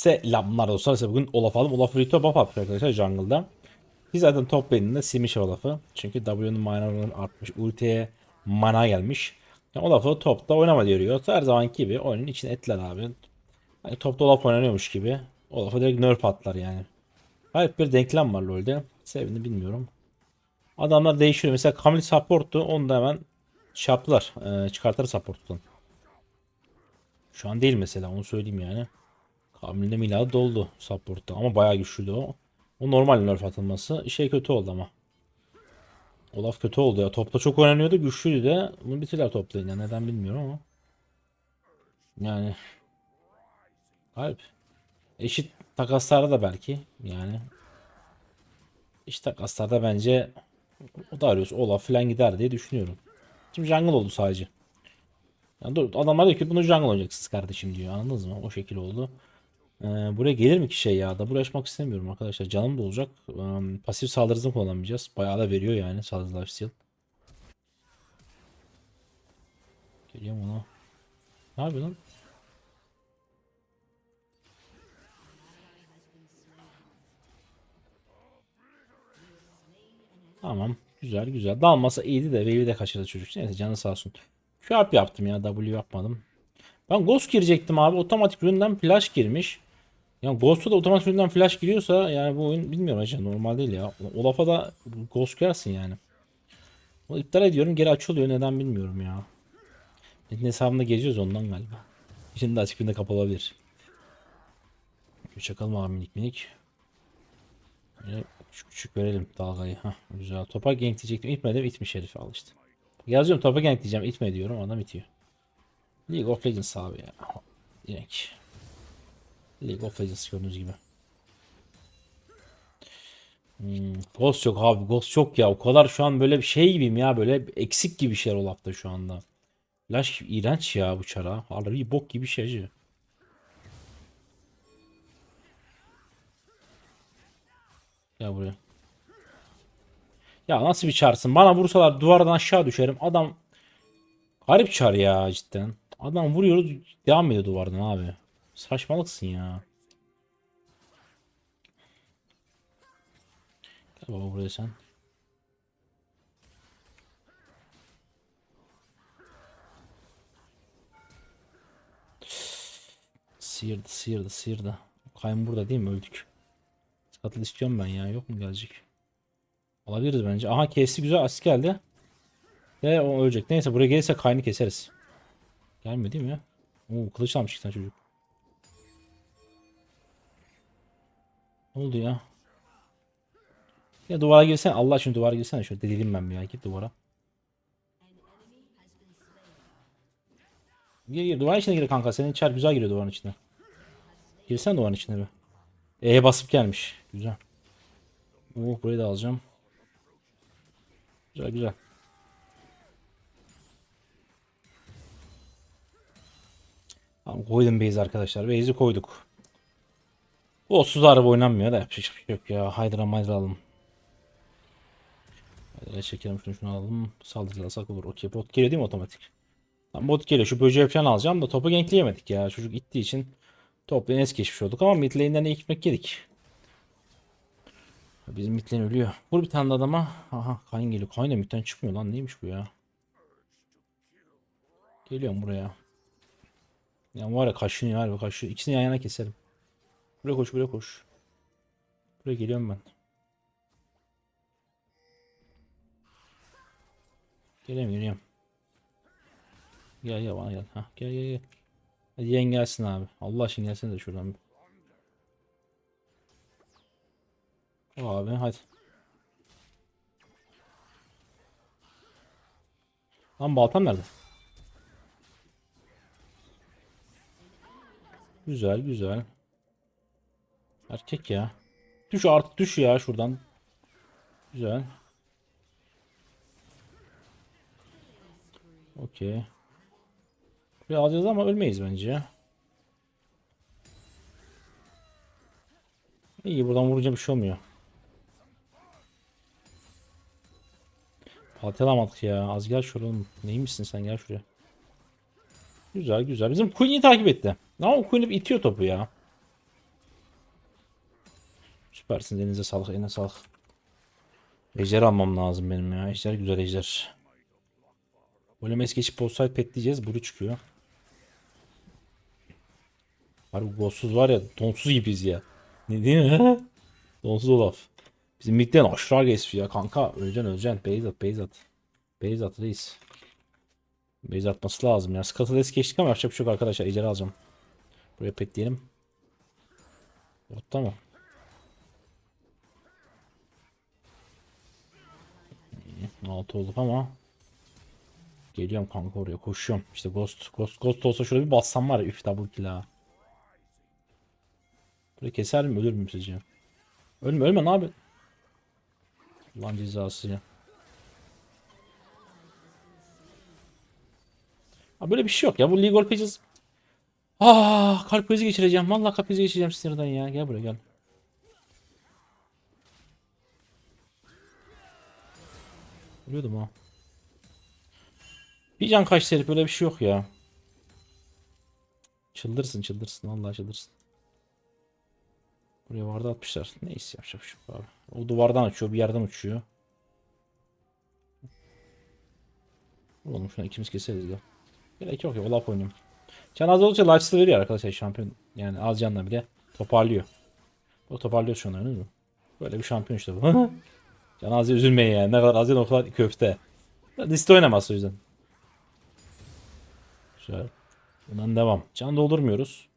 Selamlar dostlar. Size bugün Olaf aldım. Olaf Rito buff atmış arkadaşlar jungle'da. Biz zaten top lane'inde silmiş Olaf'ı. Çünkü W'nun manaları artmış. Ultiye mana gelmiş. Yani Olaf'ı topta oynama diyor. Her zamanki gibi oyunun içine ettiler abi. Hani topta Olaf oynanıyormuş gibi. Olaf'a direkt nerf attılar yani. Garip bir denklem var LoL'de. Sebebini bilmiyorum. Adamlar değişiyor. Mesela Camille support'tu. Onu da hemen şey yaptılar. Ee, çıkartır support'tan. Şu an değil mesela onu söyleyeyim yani. Kamil'de miladı doldu support'ta ama bayağı güçlüydü o. O normal nerf atılması. Şey kötü oldu ama. Olaf kötü oldu ya. Topta çok oynanıyordu. Güçlüydü de. Bunu bitirler toplayın ya. Neden bilmiyorum ama. Yani. Garip. Eşit takaslarda da belki. Yani. Eşit takaslarda bence o da arıyoruz. Olaf falan gider diye düşünüyorum. Şimdi jungle oldu sadece. Yani dur, adamlar diyor ki bunu jungle oynayacaksınız kardeşim diyor. Anladınız mı? O şekil oldu. Ee, buraya gelir mi ki şey ya? Da uğraşmak istemiyorum arkadaşlar. Canım da olacak. Ee, pasif saldırı hızını kullanamayacağız. Bayağı da veriyor yani saldırı life steal. Geliyor mu ona? Ne yapıyor lan? Tamam. Güzel güzel. Dalmasa iyiydi de wave'i de kaçırdı çocuk. Neyse canı sağ olsun. Şu yaptım ya. W yapmadım. Ben Ghost girecektim abi. Otomatik üründen flash girmiş. Yani Ghost'a da otomatik üründen flash giriyorsa yani bu oyun bilmiyorum hacı normal değil ya. Olaf'a da Ghost girersin yani. Onu iptal ediyorum geri açılıyor neden bilmiyorum ya. Metin hesabında geziyoruz ondan galiba. Şimdi açık birinde. Bir Çakalım abi minik minik. Böyle küçük küçük verelim dalgayı. Hah, güzel. Topa gank diyecektim. İtmedim. itmiş herif al işte. Yazıyorum topa gank diyeceğim. itme diyorum. Adam itiyor. League of Legends abi ya. Direkt. League of Legends gördüğünüz gibi. Hmm, Ghost yok abi. Ghost yok ya. O kadar şu an böyle bir şey gibiyim ya. Böyle eksik gibi bir şey Olaf'ta şu anda. Flash iğrenç ya bu çara. Harbi bok gibi şey acı. Ya buraya. Ya nasıl bir çarsın? Bana vursalar duvardan aşağı düşerim. Adam garip çar ya cidden. Adam vuruyoruz devam ediyor duvardan abi. Saçmalıksın ya. Gel baba buraya sen. Sıyırdı sıyırdı sıyırdı. Kayın burada değil mi öldük. Scuttle istiyorum ben ya yok mu gelecek? Alabiliriz bence. Aha kesti güzel asist geldi. Ve o ölecek. Neyse buraya gelirse kaynı keseriz. Gelmiyor değil mi? Oo kılıç almış iki tane çocuk. Ne oldu ya? Ya duvara girsen Allah için duvara girsene şöyle deliyim ben bir ya git duvara. Gir gir duvarın içine gir kanka senin çar güzel giriyor duvarın içine. Girsen duvarın içine bir. E'ye basıp gelmiş. Güzel. Oh burayı da alacağım. Güzel güzel. Tamam koydum base arkadaşlar. Base'i koyduk. Bu olsuz araba oynanmıyor da yapacak bir şey yok ya. Hydra Hydra alalım. Hydra çekelim şunu şunu alalım. Saldırırsak olur. Okey bot geliyor değil mi otomatik? Tamam bot geliyor. Şu böceği falan alacağım da topu gankleyemedik ya. Çocuk ittiği için top lane es geçmiş olduk ama mid lane'den ilk ekmek yedik. Bizim mid lane ölüyor. Vur bir tane adama. Aha Kayn geliyor. Kayn da midden çıkmıyor lan. Neymiş bu ya? Geliyorum buraya. Ya var ya kaşınıyor harbi kaşıyor. İkisini yan yana keserim. Buraya koş buraya koş. Buraya geliyorum ben. Geliyorum geliyorum. Gel gel bana gel. Hah gel gel gel. Hadi yen gelsin abi. Allah aşkına gelsene de şuradan. abi hadi. Lan baltam nerede? Güzel güzel. Erkek ya. Düş artık düş ya şuradan. Güzel. Okey. Buraya alacağız ama ölmeyiz bence. İyi buradan vurunca bir şey olmuyor. Patlamadık ya. Az gel şuraya. Neymişsin sen gel şuraya. Güzel güzel. Bizim Queen'i takip etti. Ama Queen hep itiyor topu ya. Süpersiniz. Elinize sağlık. Eline sağlık. Ejder almam lazım benim ya. Ejder güzel ejder. Golem es geçip offside pet diyeceğiz. Buru çıkıyor. Harbi golsuz var ya. Donsuz gibiyiz ya. Ne değil mi? Donsuz Olaf. Bizim midden aşağı geçiyor ya kanka. Öleceksin öleceksin. Beyz at beyz at. Beyz at reis. Beyz atması lazım ya. Scuttle es geçtik ama yapacak bir şey yok arkadaşlar. Ejder alacağım. Buraya pet diyelim. Mı? Altı olduk ama Geliyorum kanka oraya koşuyorum. İşte Ghost Ghost Ghost olsa şöyle bir bassam var ya üf double kill ha. Burayı keser mi ölür mü sizce? Ölme ölme ne abi? Ulan cezası ya. Ha böyle bir şey yok ya. Bu League of Legends Ah kalp krizi geçireceğim. Vallahi kalp krizi geçireceğim sinirden ya. Gel buraya gel. Ölüyordum ha. Bir can kaç herif böyle bir şey yok ya. Çıldırsın çıldırsın. Vallahi çıldırsın. Buraya vardı atmışlar. Neyse yapacak bir şey abi. O duvardan açıyor bir yerden uçuyor. Oğlum şuna ikimiz keseriz ya. Gerek yok ya Olaf oynuyorum. Can az oldukça lifesteal veriyor arkadaşlar şampiyon. Yani az canla bile toparlıyor. O toparlıyor şu an öyle mi? Böyle bir şampiyon işte bu. Can az üzülmeyin yani. Ne kadar az o kadar köfte. Liste oynamaz o yüzden. Güzel. Bundan devam. Can doldurmuyoruz.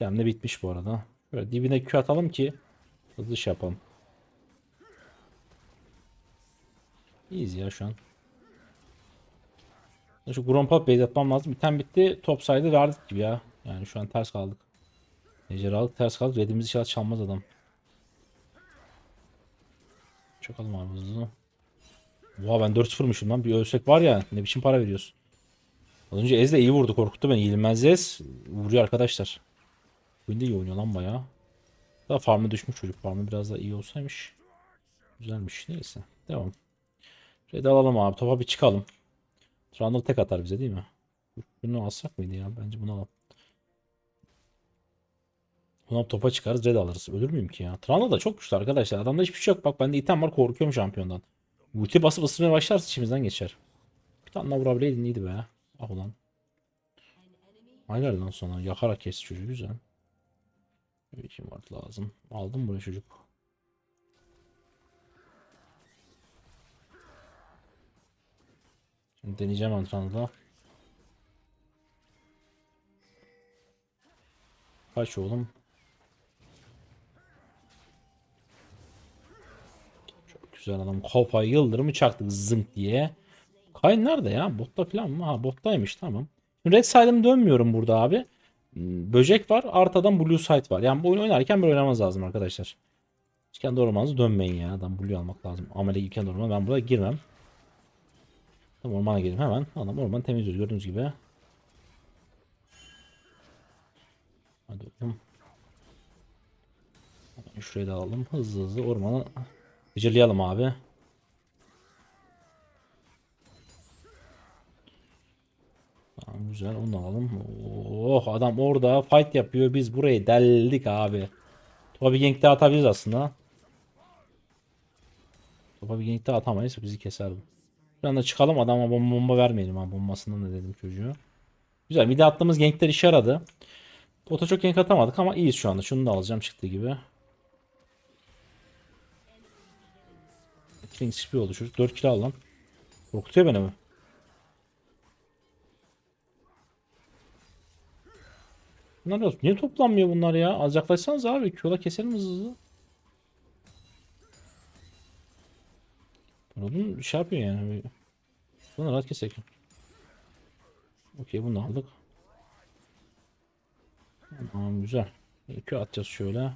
Dem de bitmiş bu arada. Böyle dibine Q atalım ki hızlı şey yapalım. İyiyiz ya şu an. Şu Grompa base atmam lazım. Bir tane bitti. Top saydı verdik gibi ya. Yani şu an ters kaldık. Ejderhalık ters kaldık. Redimizi inşallah çalmaz adam. Çakalım abi hızlı. Oha ben 4-0'mışım lan. Bir ölsek var ya. Ne biçim para veriyorsun. Az önce Ez de iyi vurdu. Korkuttu beni. Yenilmez Ez. Vuruyor arkadaşlar. De iyi oynuyor lan bayağı. Daha farmı düşmüş çocuk. Farmı biraz daha iyi olsaymış. Güzelmiş. Neyse. Devam. Red alalım abi. Topa bir çıkalım. Trundle tek atar bize değil mi? Bunu alsak mıydı ya? Bence bunu alalım. Buna topa çıkarız red alırız. Ölür müyüm ki ya? Trundle da çok güçlü arkadaşlar. Adamda hiçbir şey yok. Bak bende item var korkuyorum şampiyondan. Ulti basıp ısırmaya başlarsa içimizden geçer. Bir tane daha vurabileydin iyiydi be. Ah ulan. Aynen lan sonra yakarak kes çocuğu güzel. Bir kim var lazım. Aldım buraya çocuk. Şimdi deneyeceğim antrenörde. Kaç oğlum? Güzel adam. Kafayı yıldırımı çaktık zınk diye. Kay nerede ya? Botta falan mı? Ha bottaymış tamam. Red side'ım dönmüyorum burada abi. Hmm, Böcek var. Artadan Blue side var. Yani bu oyun oynarken böyle oynamamız lazım arkadaşlar. Kendi ormanınızı dönmeyin ya. Adam Blue almak lazım. Amele gibi kendi. Ben buraya girmem. Tamam ormana girelim hemen. Adam ormanı temizliyoruz gördüğünüz gibi. Hadi bakalım. Şurayı da alalım. Hızlı hızlı ormanı gıcırlayalım abi. Tamam güzel onu alalım. Oh adam orada fight yapıyor. Biz burayı deldik abi. Topa bir gank daha atabiliriz aslında. Topa bir gank daha atamayız. Bizi keser bu. Bir anda çıkalım adama bomba, bomba vermeyelim ha bombasından da dedim çocuğu. Güzel bir de attığımız gankler işe yaradı. Bota çok gank atamadık ama iyiyiz şu anda. Şunu da alacağım çıktığı gibi. Killing spree oldu çocuk. 4 kill al lan. Korkutuyor beni mi? Bunlar yok. Niye toplanmıyor bunlar ya? Az abi. Q'la keselim hızlı. Bunun şey yapıyor yani. Bunu rahat kesek. Okey bunu aldık. Tamam güzel. İki atacağız şöyle.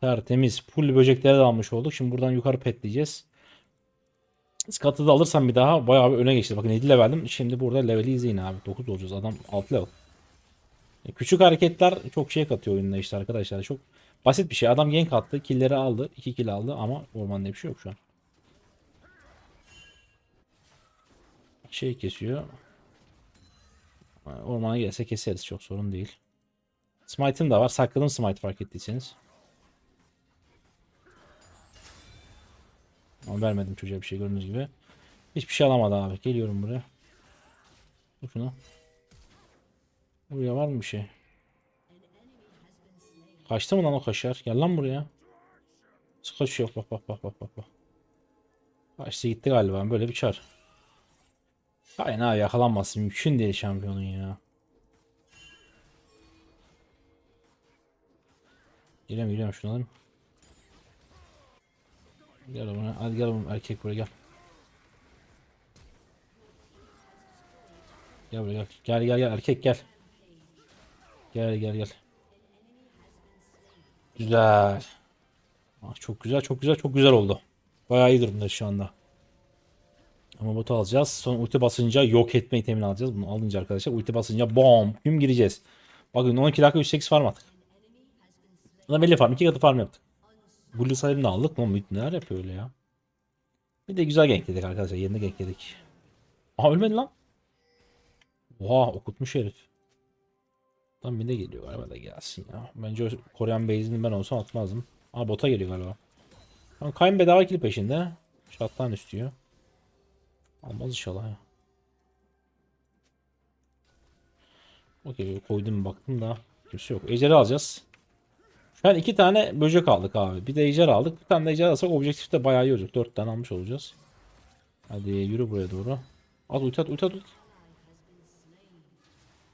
Tertemiz. Full böcekleri de almış olduk. Şimdi buradan yukarı petleyeceğiz. Skatı da alırsam bir daha bayağı bir öne geçti. Bakın 7 leveldim. Şimdi burada leveli izleyin abi. 9 olacağız. Adam 6 level. E, Küçük hareketler çok şey katıyor oyunda işte arkadaşlar. Çok basit bir şey. Adam gank attı. Killleri aldı. 2 kill aldı ama ormanda bir şey yok şu an. Şey kesiyor. Ormana gelse keseriz. Çok sorun değil. Smite'ım da var. Sakladım smite fark ettiyseniz. Ama vermedim çocuğa bir şey gördüğünüz gibi. Hiçbir şey alamadı abi. Geliyorum buraya. Dur şuna. Buraya var mı bir şey? Kaçtı mı lan o kaşar? Gel lan buraya. Kaçıyor? Bak bak bak bak bak. bak. Kaçtı gitti galiba. Böyle bir çar. Aynen abi yakalanması mümkün değil şampiyonun ya. Geliyorum geliyorum şunu alayım. Gel oğlum hadi gel oğlum erkek buraya gel. Gel buraya gel. Gel gel gel erkek gel. Gel gel gel. Güzel. Ah, çok güzel çok güzel çok güzel oldu. Bayağı iyi durumda şu anda. Ama botu alacağız. Sonra ulti basınca yok etme itemini alacağız. Bunu alınca arkadaşlar ulti basınca bom güm gireceğiz. Bakın 12 dakika 108 farm attık. Buna belli farm. iki katı farm yaptık. Blue da aldık. Lan Mid neler yapıyor öyle ya. Bir de güzel gankledik arkadaşlar. Yerine gankledik. Aha ölmedi lan. Oha okutmuş herif. Tam bir de geliyor galiba da gelsin ya. Bence Korean base'ini ben olsam atmazdım. Aa bota geliyor galiba. Tamam Kayn bedava kill peşinde. Şattan istiyor. Almaz inşallah ya. Okey koydum baktım da kimse yok. Ejder'i alacağız. Şu an iki tane böcek aldık abi. Bir de ejder aldık. Bir tane de ejder alsak objektifte bayağı iyi olacak. Dört tane almış olacağız. Hadi yürü buraya doğru. At ulti at ulti at. ulti.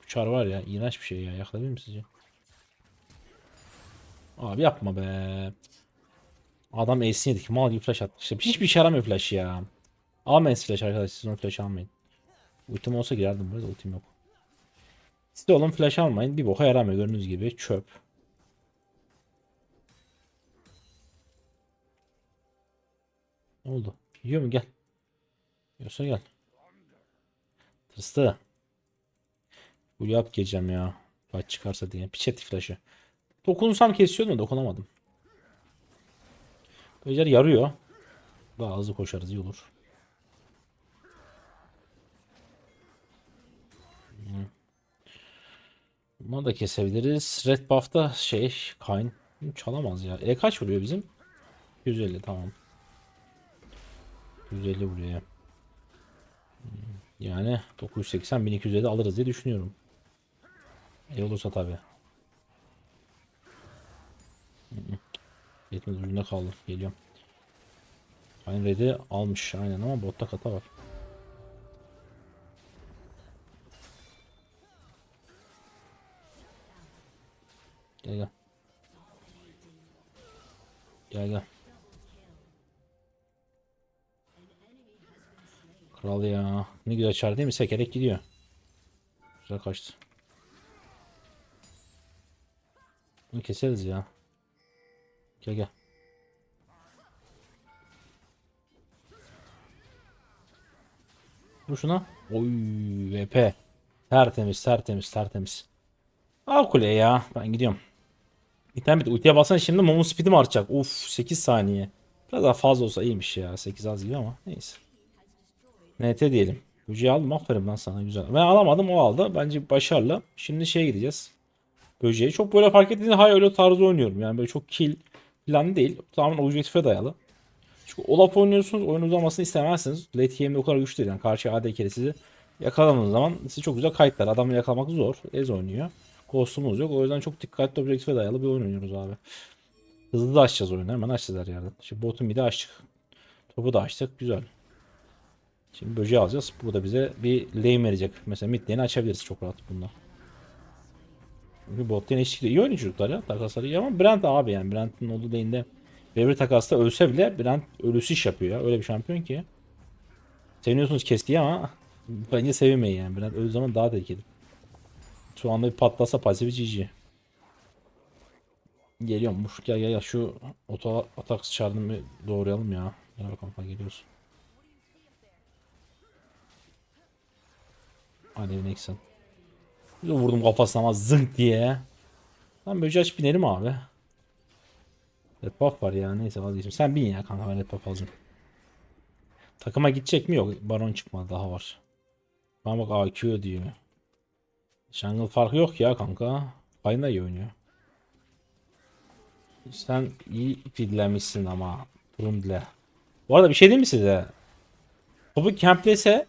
Bu çar var ya iğrenç bir şey ya. Yakalayabilir mi sizce? Abi yapma be. Adam ace'ini yedik. Mal gibi flash attı. İşte hiçbir işe yaramıyor flash ya. Almayın flash arkadaşlar. Siz onu flash almayın. Ultim olsa girerdim buraya da ultim yok. Siz de olun flash almayın. Bir boka yaramıyor gördüğünüz gibi. Çöp. Ne oldu? Yiyor mu? Gel. Yiyorsa gel. Tırstı. Bu yap geleceğim ya. Fight çıkarsa diye. Piçetti flash'ı. Dokunsam kesiyordum da dokunamadım. Beyler yarıyor. Daha hızlı koşarız iyi olur. Bunu da kesebiliriz. Red buff'ta şey Kayn çalamaz ya. E kaç vuruyor bizim? 150 tamam. 150 vuruyor. Hmm, Yani 980 1250 alırız diye düşünüyorum. İyi olursa tabi. Yetmez ucunda kaldı. Geliyorum. Aynı red'i almış aynen ama botta kata var. Gel gel. Gel gel. Kral ya. Ne güzel çar değil mi? Sekerek gidiyor. Güzel kaçtı. Bunu keseriz ya. Gel gel. Vur şuna. Oy VP. Tertemiz tertemiz tertemiz. Al kuleye ya. Ben gidiyorum. İnternet ultiye bassan şimdi Momo speed'im artacak. Uf 8 saniye. Biraz daha fazla olsa iyiymiş ya. 8 az gibi ama neyse. NT diyelim. Böceği aldım aferin lan sana güzel. Ben alamadım o aldı. Bence başarılı. Şimdi şeye gideceğiz. Böceği. Çok böyle fark ettiğinde hayır öyle tarzı oynuyorum. Yani böyle çok kill falan değil. Tamamen objektife dayalı. Çünkü Olaf oynuyorsunuz. Oyun uzamasını istemezsiniz. Late game'de o kadar güçlü değil. Yani karşı AD kere sizi yakaladığınız zaman sizi çok güzel kayıtlar. Adamı yakalamak zor. Ez oynuyor. Ghost'umuz yok. O yüzden çok dikkatli objektife dayalı bir oyun oynuyoruz abi. Hızlı da açacağız oyunu. Hemen açacağız her yerden. Şimdi botun bir de açtık. Topu da açtık. Güzel. Şimdi böceği alacağız. Bu da bize bir lane verecek. Mesela mid lane'i açabiliriz çok rahat bunda. Çünkü bot lane eşlikle iyi oynuyor çocuklar ya. Takasları iyi ama Brent abi yani. Brent'in olduğu lane'de Devre takasta ölse bile Brent ölüsü iş yapıyor ya. Öyle bir şampiyon ki. Seviniyorsunuz kestiği ama bence sevinmeyin yani. Brent öldüğü zaman daha tehlikeli. Şu anda bir patlasa pasifi GG. Geliyorum. Gel gel gel şu oto atak çağrını bir doğrayalım ya. Gel bakalım ha, Hadi Nixon. Bir de vurdum kafasına ama zınk diye. Lan böceği aç binelim abi. Red buff var ya neyse vazgeçtim. Sen bin ya kanka ben red buff alacağım. Takıma gidecek mi? Yok. Baron çıkmadı daha var. Ben bak AQ diyor. Jungle farkı yok ya kanka. Kayna iyi oynuyor. Sen iyi fidlemişsin ama. Brundle. Bu arada bir şey diyeyim mi size? Topu camplese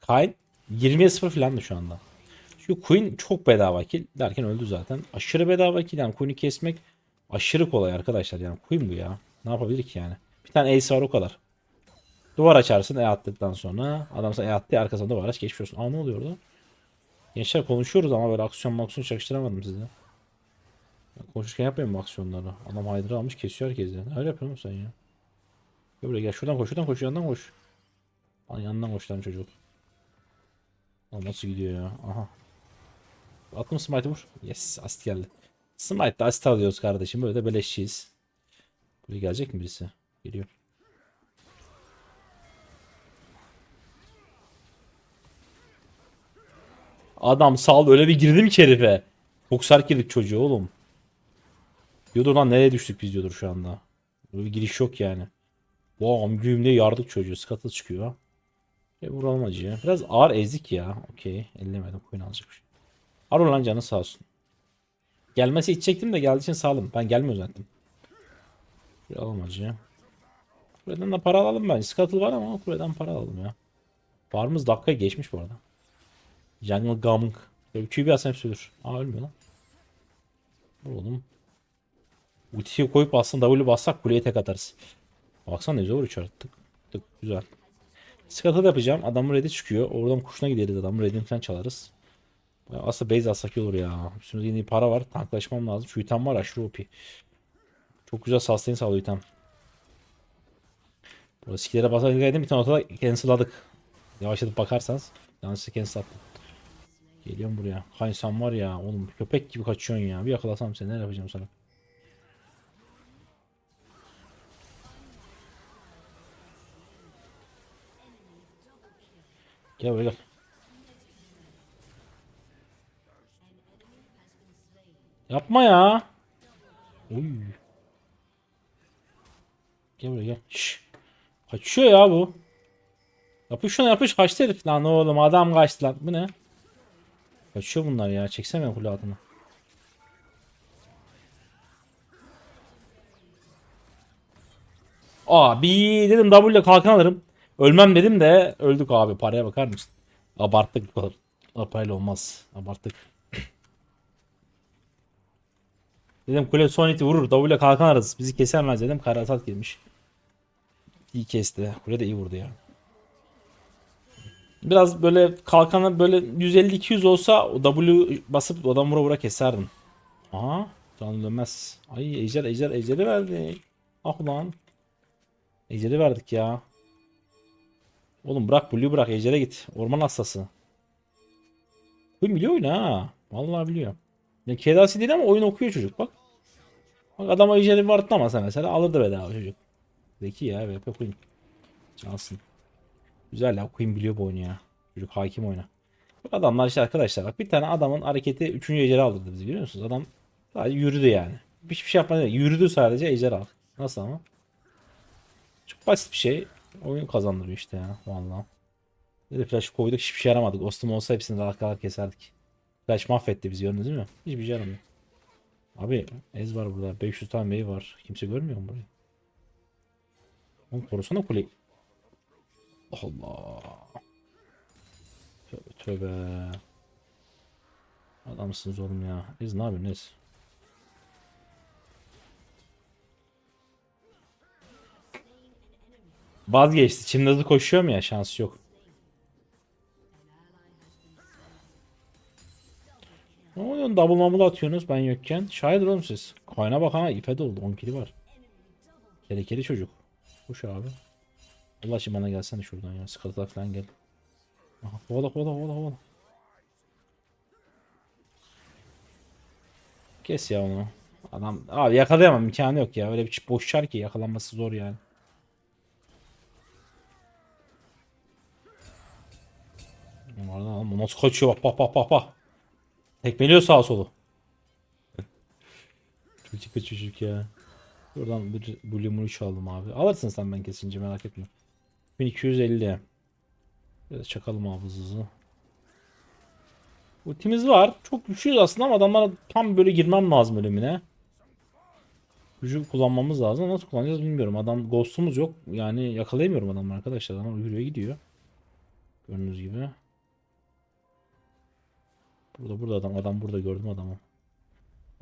Kayn 20'ye 0 falandı şu anda. Çünkü Queen çok bedava kill derken öldü zaten. Aşırı bedava kill yani Queen'i kesmek aşırı kolay arkadaşlar yani Queen bu ya. Ne yapabilir ki yani? Bir tane ace var o kadar. Duvar açarsın E attıktan sonra. Adam sana E attı arkasına duvar aç geçmiş. Aa ne oluyor orada? Gençler konuşuyoruz ama böyle aksiyon maksiyon çakıştıramadım. Ben konuşurken yapmayayım bu aksiyonları. Adam Hydra almış kesiyor herkesi. Öyle yapıyor musun sen ya? Gel buraya gel şuradan koş şuradan koş yandan koş. Lan yandan koş lan çocuk. Lan nasıl gidiyor ya? Aha. Attım smite vur. Yes asist geldi. Smite'da asist alıyoruz kardeşim. Böyle de beleşçiyiz. Buraya gelecek mi birisi? Geliyor. Adam sal öyle bir girdim ki herife. Çok girdik çocuğu oğlum. Diyordur lan nereye düştük biz diyordur şu anda. Böyle bir giriş yok yani. Wow amcuyum diye yardık çocuğu. Skatı çıkıyor. E vuralım. Biraz ağır ezdik ya. Okey. Ellemedim. Queen alacakmış. Ar lan canı sağ olsun. Gelmesi içecektim de geldiği için sağ olun. Ben gelmiyor zaten. Şuraya alalım acıya. Kuleden de para alalım ben. Scuttle var ama kuleden para alalım ya. Farmımız dakikaya geçmiş bu arada. Jungle Gaming. Böyle QB atsam hepsi ölür. Aa ölmüyor lan. Vuralım. Ultiyi koyup aslında W bassak kuleye tek atarız. Baksana ne zor uçar. Tık tık güzel. Scuttle yapacağım. Adam ready çıkıyor. Oradan kuşuna gideriz adam. Ready'ni falan çalarız. Aslında base alsak iyi olur ya. Üstümüzde yeni para var. Tanklaşmam lazım. Şu item var aşırı OP. Çok güzel sustain sağlıyor item. Burada skillere basar dedim bir tane ortada cancel'ladık. Yavaşlatıp bakarsanız. Yanlışlıkla cancel attım. Geliyorum buraya. Kaysan var ya oğlum köpek gibi kaçıyorsun ya. Bir yakalasam seni ne yapacağım sana. Gel buraya gel. Yapma ya. Oy. Gel buraya gel. Şş. Kaçıyor ya bu. Yapış şuna yapış kaçtı herif lan oğlum adam kaçtı lan. Bu ne? Kaçıyor bunlar ya. Çeksene beni kule altına. Abi dedim W ile kalkan alırım. Ölmem dedim de öldük abi. Paraya bakar mısın? Abarttık bu kadar. Olmaz. Abarttık. Dedim kule son iti vurur. İle kalkan ararız. Bizi kesemez dedim. Karasat girmiş. İyi kesti. Kule de iyi vurdu ya. Biraz böyle kalkanı böyle 150-200 olsa o W basıp adam vura vura keserdim. Aha. Can dönmez. Ay ejder ejder ejderi verdi. Ah ulan. Ejderi verdik ya. Oğlum bırak Blue bırak ejdere git. Orman hastası. Bu biliyor oyunu ha. Vallahi biliyor. Ya kedasi değil ama oyun okuyor çocuk bak. Bak adama ejderi vartlamasa mesela alırdı bedava çocuk. Zeki ya VP Queen. Cansın. Güzel ya Queen biliyor bu oyunu ya. Çocuk hakim oyuna. Bak adamlar işte arkadaşlar bak bir tane adamın hareketi 3. ejderi aldırdı bizi görüyor musunuz? Adam sadece yürüdü yani. Hiçbir şey yapmadı. Yürüdü sadece ejder al. Nasıl ama? Çok basit bir şey. Oyun kazandırıyor işte ya. Vallahi. Dedi flash koyduk hiçbir şey yaramadık. Ostum olsa hepsini rahat keserdik. Flash mahvetti bizi gördünüz mi? Hiçbir şey yaramıyor. Abi Ez var burada. 500 tane meyve var. Kimse görmüyor mu burayı? Oğlum korusana kuleyi. Allah. Tövbe tövbe. Adamsınız oğlum ya. Ez ne yapıyorsun Vazgeçti. Şimdi hızlı koşuyorum ya şansı yok. Ne oluyor? Double mumble atıyorsunuz ben yokken. Şahit oğlum siz. Koyuna bak ha ipe doldu. 10 kili var. Kelekeli çocuk. Koş abi. Allah bana gelsene şuradan ya. Sıkıntılar falan gel. Aha, kovala kovala kovala kovala. Kes ya onu. Adam abi yakalayamam imkanı yok ya. Öyle bir boş çar ki yakalanması zor yani. Oradan adam nasıl kaçıyor bak bak bak bak bak. Tekmeliyor sağa solu. çocuk çocuk ya. Buradan bir Blue'unu çaldım abi. Alırsın sen ben kesince merak etme. 1250. Biraz çakalım hızlı. Ultimiz var. Çok güçlüyüz aslında ama adamlara tam böyle girmem lazım ölümüne. gücü kullanmamız lazım. Nasıl kullanacağız bilmiyorum. Adam ghost'umuz yok. Yani yakalayamıyorum adamı arkadaşlar. Adam yürüye gidiyor. Gördüğünüz gibi. Burada burada adam. Adam burada gördüm adamı.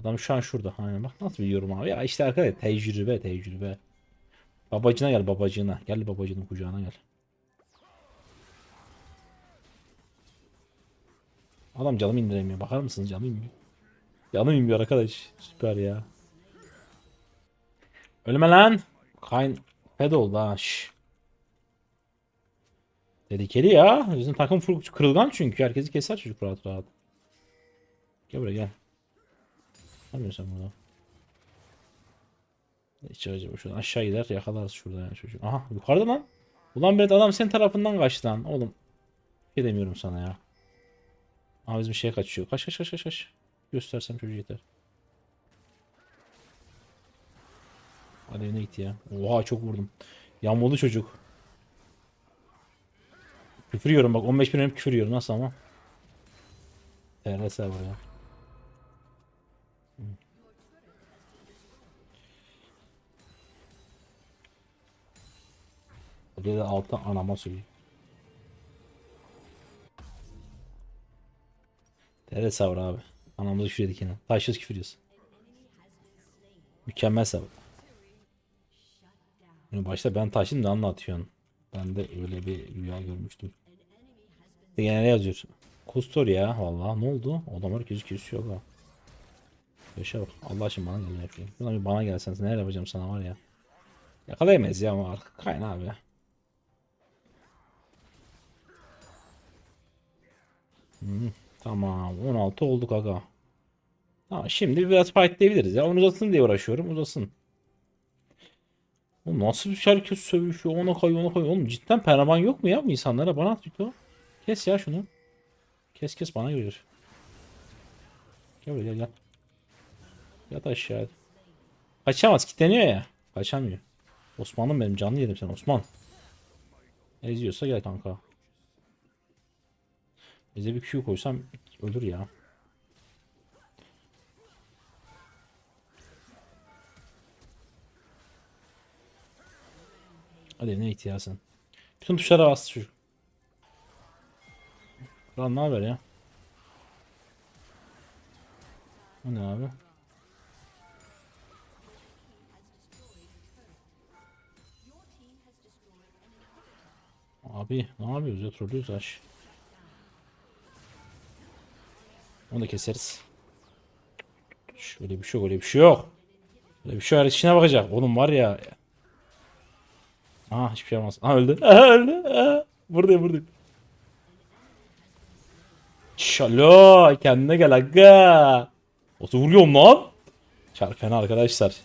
Adam şu an şurada. Aynen bak nasıl biliyorum abi. Ya işte arkadaşlar tecrübe tecrübe. Babacına gel babacına. Gel babacının kucağına gel. Adam canımı indiremiyor. Bakar mısınız canım inmiyor. Canım inmiyor arkadaş. Süper ya. Ölme lan. Kayn fed oldu ha. Şş. Dedikeli ya. Bizim takım full kırılgan çünkü. Herkesi keser çocuk rahat rahat. Gel buraya gel. Ne yapıyorsun sen burada? Hiç acaba şuradan aşağı gider yakalarız şurada yani çocuk. Aha yukarıda lan. Ulan Berat adam senin tarafından kaçtı lan. Oğlum. Bir şey demiyorum sana ya. Aha bizim şeye kaçıyor. Kaç kaç kaç kaç kaç. Göstersem çocuğu yeter. Hadi evine git ya. Oha çok vurdum. Yağmurlu çocuk. Küfür yiyorum bak 15 bin küfür yiyorum nasıl ama. TRS var ya. De alttan anama söyleyeyim. TRS var abi. Anamızı küfür yedik yine. Taşsız küfür yiyoruz. Mükemmel sabır. Yani başta ben taşın da anlatıyorsun. Ben de öyle bir rüya görmüştüm. Gene ne yazıyor? Kustor ya vallahi ne oldu? Adamlar gözü kesiyor ha. Yaşa bak. Allah aşkına bana gel yapayım. Buna bir bana gelsen neler yapacağım sana var ya. Yakalayamayız ya ama artık kayın abi. Tamam 16 olduk aga. Tamam şimdi biraz fightlayabiliriz ya. Onu uzasın diye uğraşıyorum uzasın. Oğlum nasıl bir herkes sövüşüyor ona kayıyor ona kayıyor. Oğlum cidden peraman yok mu ya bu insanlara? Bana at Vito. Kes ya şunu. Kes kes bana geliyor. Gel buraya gel gel. Yat aşağı. Kaçamaz kilitleniyor ya. Kaçamıyor. Osman'ım benim canlı yedim sen Osman. Eziyorsa gel kanka. Bize bir Q koysam ölür ya. Hadi ne ihtiyasın. Bütün tuşlara bastı çocuk. Lan ne haber ya? O ne abi? Abi ne yapıyoruz ya trollüyoruz aş. Onu da keseriz. Şöyle bir şey yok öyle bir şey yok. Öyle bir şey var içine bakacak. Oğlum var ya. Aa hiçbir şey olmaz. Aa öldü. Aa öldü. Aa, buradayım buradayım. Şalo kendine gel aga. Otu vuruyorum lan. Çar fena arkadaşlar.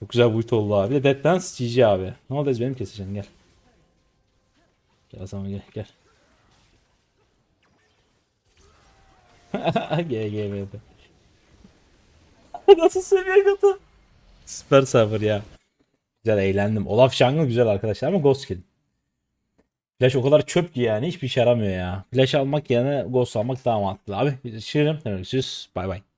Çok güzel boyut oldu abi. Bir de Dead Dance GG abi. Ne oldu benim keseceğim gel. Gel zaman gel gel. GGM'de. Nasıl seviye katı? Süper server ya. Güzel eğlendim. Olaf Jungle güzel arkadaşlar ama Ghost Kill. Flash o kadar çöp ki yani hiçbir işe yaramıyor ya. Flash almak yerine Ghost almak daha mantıklı abi. Şirin. Görüşürüz. Bay bay.